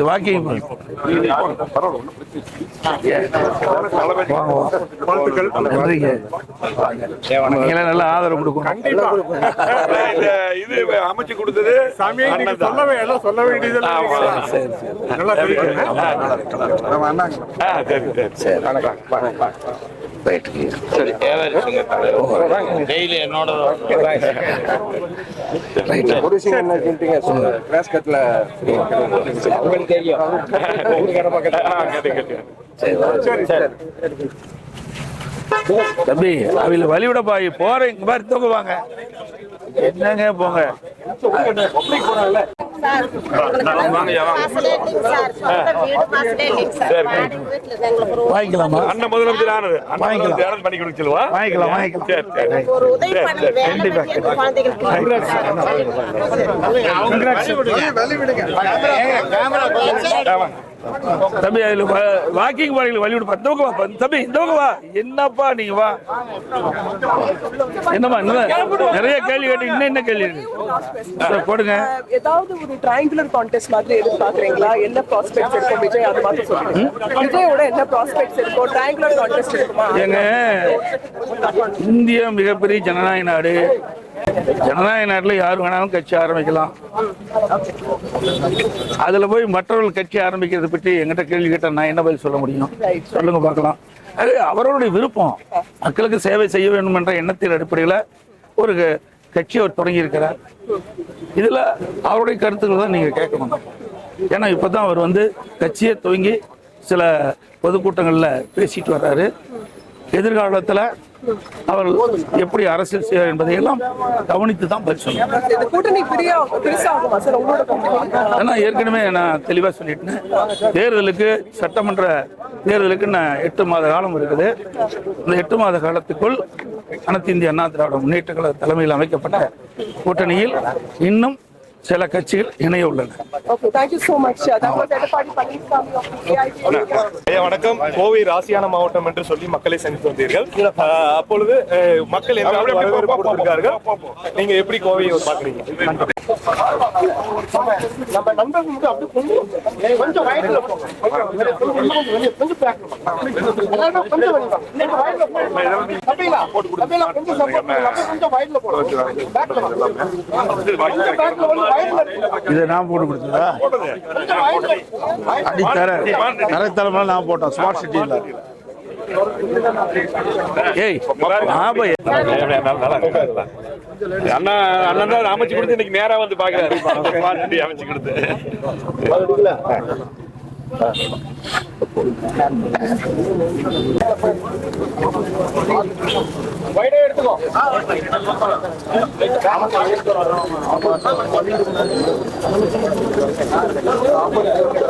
Walking. வாழ்த்துக்கள் நன்றிங்க. நீங்களே நல்ல ஆதரவு இது அமைச்சு கொடுத்தது சொல்ல சரி சரி. சரி டெய்லி என்னோட ஒரு விஷயம் என்ன சொல்லிட்டீங்க? கிராஸ் கட்ல உங்களுக்கு தெரியும். சரி சரி தம்பி அவங்கள வழிவிட பாய் போறேன். இங்க மாதிரி தூக்குவாங்க என்னங்க போங்க? வாங்கிக்கலாமா? அண்ணன் முதலமைச்சர் ஆனது. அண்ணன் பண்ணி சொல்லுவா வாங்கிக்கலாம் வாங்கிக்கலாம். சரி சரி. ஒரு உதவி பண்ணி வேலை கண்டிப்பா. தம்பி அதுல வாக்கிங் போறீங்க வழிவிட தூக்கு வா தம்பி தூக்கு வா. என்னப்பா நீங்க வா? என்னம்மா இன்னும் நிறைய கேள்வி கேட்டு இன்னும் என்ன கேள்வி இருக்கு? போடுங்க. ஏதாவது ஒரு ட்ரையாங்குலர் கான்டெஸ்ட் மாதிரி எதிர்பார்க்கறீங்களா? என்ன ப்ராஸ்பெக்ட்ஸ் இருக்கும்? விஜய் அது மாதிரி சொல்லுங்க. விஜயோட என்ன ப்ராஸ்பெக்ட்ஸ் இருக்கும் ட்ரையாங்குலர் கான்டெஸ்ட் இருக்குமா? ஏங்க இந்தியா மிகப்பெரிய ஜனநாயக நாடு. ஜனநாயக நாட்டில் யார் வேணாலும் கட்சி ஆரம்பிக்கலாம். அதில் போய் மற்றவர்கள் கட்சி ஆரம்பிக்கிறத பற்றி எங்கிட்ட கேள்வி கேட்டால் நான் என்ன பதில் சொல்ல முடியும்? சொல்லுங்க பார்க்கலாம். அது அவர்களுடைய விருப்பம். மக்களுக்கு சேவை செய்ய வேண்டும் என்ற எண்ணத்தின் அடிப்படையில் ஒரு க- கட்சி அவர் தொடங்கியிருக்கிறார். இதில் அவருடைய கருத்துக்கள் தான் நீங்கள் கேட்கணும். ஏன்னா இப்போ தான் அவர் வந்து கட்சியை துவங்கி சில பொதுக்கூட்டங்களில் பேசிட்டு வர்றாரு. எதிர்காலத்தில் அவர் எப்படி அரசியல் செய்வார் என்பதை எல்லாம் கவனித்து தான் பதில் சொல்லணும் ஏன்னா ஏற்கனவே நான் தெளிவாக சொல்லிட்டேன். தேர்தலுக்கு சட்டமன்ற தேர்தலுக்கு நான் எட்டு மாத காலம் இருக்குது. இந்த எட்டு மாத காலத்துக்குள் அனைத்து இந்திய அண்ணா திராவிட முன்னேற்ற கழக தலைமையில் அமைக்கப்பட்ட கூட்டணியில் இன்னும் சில கட்சிகள் இணைய உள்ளன வணக்கம் கோவை ராசியான மாவட்டம் என்று சொல்லி மக்களை சந்தித்து வந்தீர்கள் அப்பொழுது மக்கள் வரவேற்பு கொடுத்திருக்கார்கள் நீங்க எப்படி கோவையை பாக்குறீங்க நம்ம நண்பர்கள் மட்டும் அப்படியே கொஞ்சம் இதை நான் போட்டு கொடுத்ததா? அடித்தர வயசுல நான் போட்டோம் ஸ்மார்ட் சிட்டியில் ஏய் அண்ணா அண்ணன் தான் அமைச்சு கொடுத்து இன்னைக்கு நேரா வந்து பாக்குறாரு. அமைச்சு கொடுத்து. வைடா எடுத்துக்கோ